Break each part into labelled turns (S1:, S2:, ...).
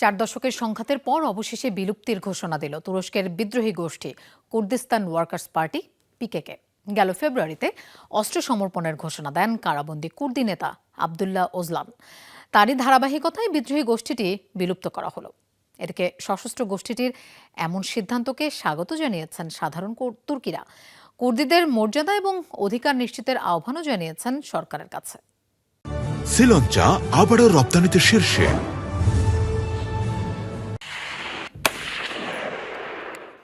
S1: চার দশকের সংঘাতের পর অবশেষে বিলুপ্তির ঘোষণা দিল তুরস্কের বিদ্রোহী গোষ্ঠী কুর্দিস্তান ওয়ার্কার্স পার্টি, পিকেকে। গেল ফেব্রুয়ারিতে অস্ত্র সমর্পণের ঘোষণা দেন কারাবন্দী কুর্দি নেতা আবদুল্লাহ ওজলান। তারই ধারাবাহিকতায় বিদ্রোহী গোষ্ঠীটি বিলুপ্ত করা হলো। এদিকে সশস্ত্র গোষ্ঠীটির এমন সিদ্ধান্তকে স্বাগত জানিয়েছেন সাধারণ তুর্কিরা। কুর্দিদের মর্যাদা এবং অধিকার নিশ্চিতের আহ্বানও জানিয়েছেন সরকারের কাছে।
S2: শ্রীলঞ্চা আবারও রপ্তানিতে শীর্ষে।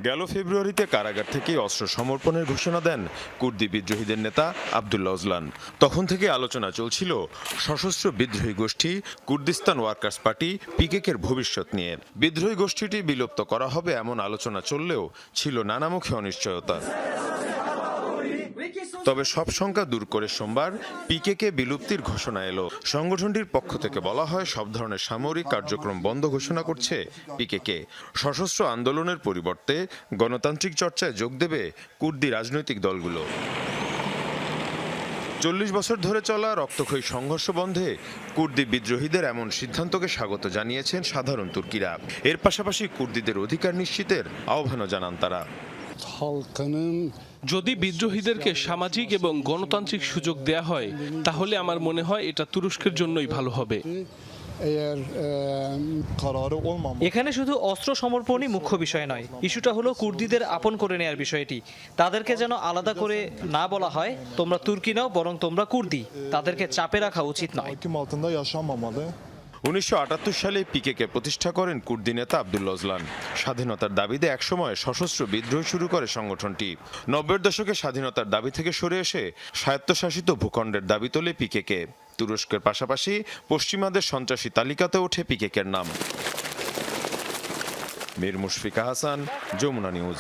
S3: গেল ফেব্রুয়ারিতে কারাগার থেকে অস্ত্র সমর্পণের ঘোষণা দেন কুর্দি বিদ্রোহীদের নেতা আবদুল্লাহ ওজলান। তখন থেকে আলোচনা চলছিল সশস্ত্র বিদ্রোহী গোষ্ঠী, কুর্দিস্তান ওয়ার্কার্স পার্টি, পিকেকের ভবিষ্যৎ নিয়ে। বিদ্রোহী গোষ্ঠীটি বিলুপ্ত করা হবে এমন আলোচনা চললেও ছিল নানামুখী অনিশ্চয়তা। তবে সব শঙ্কা দূর করে সোমবার পিকেকে বিলুপ্তির ঘোষণা এলো। সংগঠনটির পক্ষ থেকে বলা হয়, সব ধরনের সামরিক কার্যক্রম বন্ধ ঘোষণা করছে পিকেকে। সশস্ত্র আন্দোলনের পরিবর্তে গণতান্ত্রিক চর্চায় যোগ দেবে কুর্দি রাজনৈতিক দলগুলো। চল্লিশ বছর ধরে চলা রক্তক্ষয়ী সংঘর্ষ বন্ধে কুর্দি বিদ্রোহীদের এমন সিদ্ধান্তকে স্বাগত জানিয়েছেন সাধারণ তুর্কিরা। এর পাশাপাশি কুর্দিদের অধিকার নিশ্চিতের আহ্বানও জানান তারা।
S4: যদি বিদ্রোহীদেরকে সামাজিক এবং গণতান্ত্রিক সুযোগ দেয়া হয় তাহলে আমার মনে হয় এটা তুরস্কের জন্যই ভালো হবে।
S5: এখানে শুধু অস্ত্র সমর্পণই মুখ্য বিষয় নয় ইস্যুটা হলো কুর্দিদের আপন করে নেয়ার বিষয়টি। তাদেরকে যেন আলাদা করে না বলা হয় তোমরা তুর্কি নাও বরং তোমরা কুর্দি। তাদেরকে চাপে রাখা উচিত নয়.
S3: উনিশশো আটাত্তর সালে পিকেকে প্রতিষ্ঠা করেন কুর্দি নেতা আবদুল্লা ওজলান স্বাধীনতার দাবিতে একসময় সশস্ত্র বিদ্রোহ শুরু করে সংগঠনটি। নব্বইয়ের দশকে স্বাধীনতার দাবি থেকে সরে এসে স্বায়ত্তশাসিত ভূখণ্ডের দাবি তোলে পিকেকে। তুরস্কের পাশাপাশি পশ্চিমাদের সন্ত্রাসী তালিকাতে ওঠে পিকেকের নাম। মীর মুশফিকা হাসান যমুনা নিউজ।